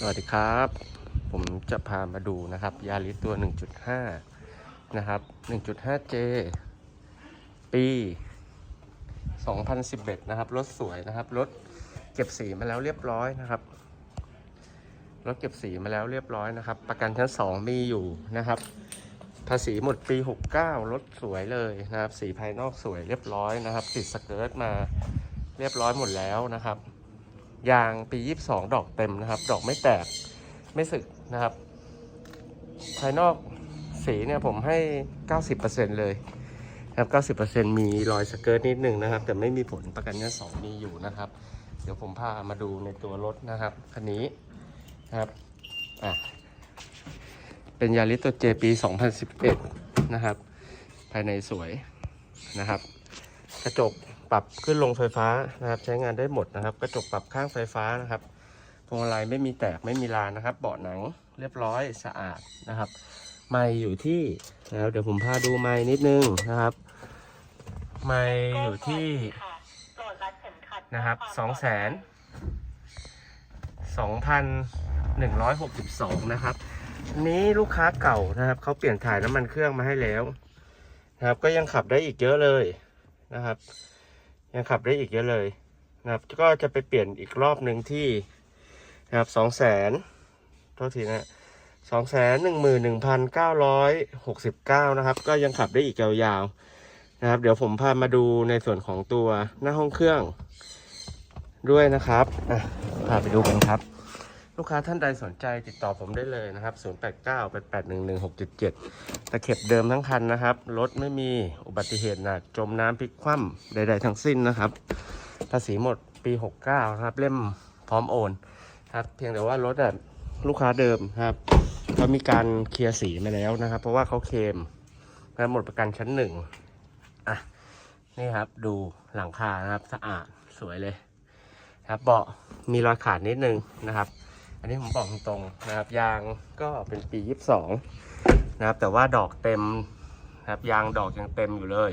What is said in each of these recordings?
สวัสดีครับ ผมจะพามาดูนะครับ ยาริสตัว 1.5 นะครับ 1.5J ปี 2011 นะครับ รถสวยนะครับ รถเก็บสีมาแล้วเรียบร้อยนะครับ รถเก็บสีมาแล้วเรียบร้อยนะครับ ประกันชั้น 2 มีอยู่นะครับ ภาษีหมดปี 69 รถสวยเลยนะครับ สีภายนอกสวยเรียบร้อยนะครับ ติดสเกิร์ตมาเรียบร้อยหมดแล้วนะครับ ยางปี 22 ดอกเต็มนะครับ ดอกไม่แตกไม่สึกนะครับ ภายนอกสีเนี่ยผมให้ 90%เลยนะครับ90%มีรอยสเกิร์ตนิดหนึ่งนะครับ แต่ไม่มีผลประกันชั้นสองมีอยู่นะครับ เดี๋ยวผมพามาดูในตัวรถนะครับคันนี้นะครับอะเป็นยาริสตัวเจปี 2011 นะครับ ภายในสวยนะครับ กระจก ปรับขึ้นลงไฟฟ้านะครับ ใช้งานได้หมดนะครับ กระจกปรับข้างไฟฟ้านะครับพวงมาลัยไม่มีแตกไม่มีลานนะครับ เบาะหนังเรียบร้อยสะอาดนะครับ ไม้อยู่ที่แล้วเดี๋ยวผมพาดูไม้นิดนึงนะครับ ไม้อยู่ที่นะครับสองแสนสองพันหนึ่งร้อยหกสิบสองนะครับนนี้ลูกค้าเก่านะครับเขาเปลี่ยนถ่ายน้ำมันเครื่องมาให้แล้วนะครับ ก็ยังขับได้อีกเยอะเลยนะครับ ยังขับได้อีกเยอะเลยนะครับ ก็จะไปเปลี่ยนอีกรอบหนึ่งที่นะครับสองแสนเท่าทีนะสองแสนหนึ่งหมื่นหนึ่งพันเก้าร้อยหกสิบเก้านะครับ ก็ยังขับได้อีกยาวๆนะครับ เดี๋ยวผมพามาดูในส่วนของตัวหน้าห้องเครื่องด้วยนะครับอะพาไปดูกันครับ ลูกค้าท่านใดสนใจติดต่อผมได้เลยนะครับ 089 8 8 1 1 6 7 7 ตะเข็บเดิมทั้งคันนะครับ รถไม่มีอุบัติเหตุหนัก จมน้ำพลิกคว่ำใดๆทั้งสิ้นนะครับ ภาษีหมดปี 69ครับ เล่มพร้อมโอนครับ เพียงแต่ว่ารถอะลูกค้าเดิมครับเขามีการเคลียร์สีมาแล้วนะครับ เพราะว่าเขาเคลมนะหมดประกันชั้นหนึ่งอะนี่ครับ ดูหลังคานะครับ สะอาดสวยเลย ครับเบาะมีรอยขาดนิดนึงนะครับ อันนี้ผมบอกตรงๆนะครับ ยางก็เป็นปี 22 นะครับ แต่ว่าดอกเต็มนะครับยางดอกยังเต็มอยู่เลย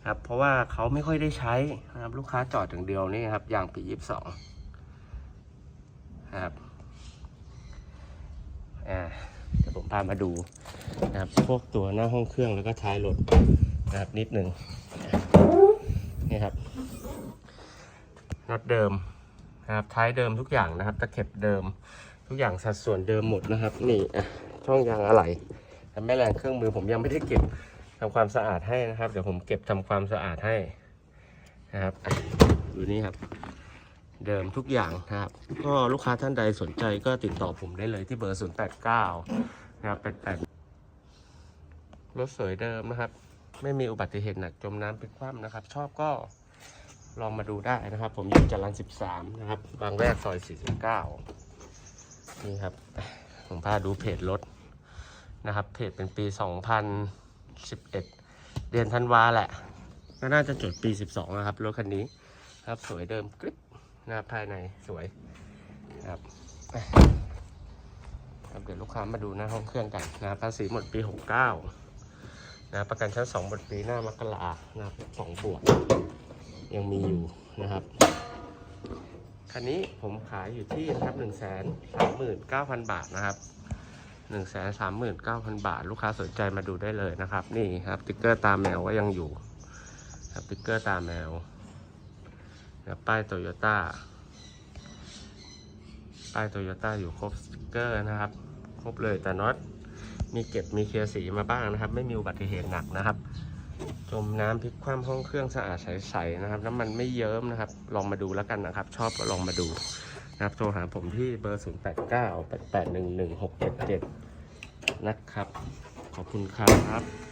นะครับเพราะว่าเขาไม่ค่อยได้ใช้นะครับลูกค้าจอดอย่างเดียวนี่ครับยางปี22นะครับอ่าเดี๋ยวผมพามาดูนะครับพวกตัวหน้าห้องเครื่องแล้วก็ท้ายรถนะครับนิดหนึ่งนี่ครับน็อตเดิม นะครับ ท้ายเดิมทุกอย่างนะครับ ตะเข็บเดิม ทุกอย่างสัดส่วนเดิมหมดนะครับ นี่ช่องยางอะไหล่แต่แม่แรงเครื่องมือผมยังไม่ได้เก็บทำความสะอาดให้นะครับ เดี๋ยวผมเก็บทำความสะอาดให้นะครับอะดูนี่ครับ เดิมทุกอย่างนะครับ ก็ลูกค้าท่านใดสนใจก็ติดต่อผมได้เลยที่เบอร์ 0 8 9นะครับ88รถสวยเดิมนะครับ ไม่มีอุบัติเหตุหนักจมน้ำเป็นคว่ำนะครับ ชอบก็ ลองมาดูได้นะครับ ผมอยู่จรัญ13 นะครับ บางแวกซอย 49 นี่ครับ ผมพาดูเพจรถนะครับ เพจเป็นปี 2011 เดือนธันวาแหละก็น่าจะจดปี 12 นะครับ รถคันนี้ครับสวยเดิมกริบนะครับภายในสวยนะครับครับเดี๋ยวลูกค้ามาดูหน้าห้องเครื่องกันนะภาษีหมดปี 69นะครับประกันชั้น 2 หมดปีหน้ามกรานะครับ2บวก ยังมีอยู่นะครับ คันนี้ผมขายอยู่ที่นะครับหนึ่งแสนสามหมื่นเก้าพันบาทนะครับหนึ่งแสนสามหมื่นเก้าพันบาท ลูกค้าสนใจมาดูได้เลยนะครับ นี่ครับติ๊กเกอร์ตาแมวก็ยังอยู่ครับติ๊กเกอร์ตาแมวนะป้ายโตโยต้าป้ายโตโยต้าอยู่ครบสติ๊กเกอร์นะครับ ครบเลยแต่น็อตมีเก็บมีเคลียร์สีมาบ้างนะครับ ไม่มีอุบัติเหตุหนักนะครับ จมน้ำพลิกคว่ำห้องเครื่องสะอาดใสๆนะครับ น้ำมันไม่เยิ้มนะครับ ลองมาดูแล้วกันนะครับ ชอบก็ลองมาดูนะครับ โทรหาผมที่เบอร์ 0 8 9 8 8 1 1 6 7 7 นะครับ ขอบคุณครับ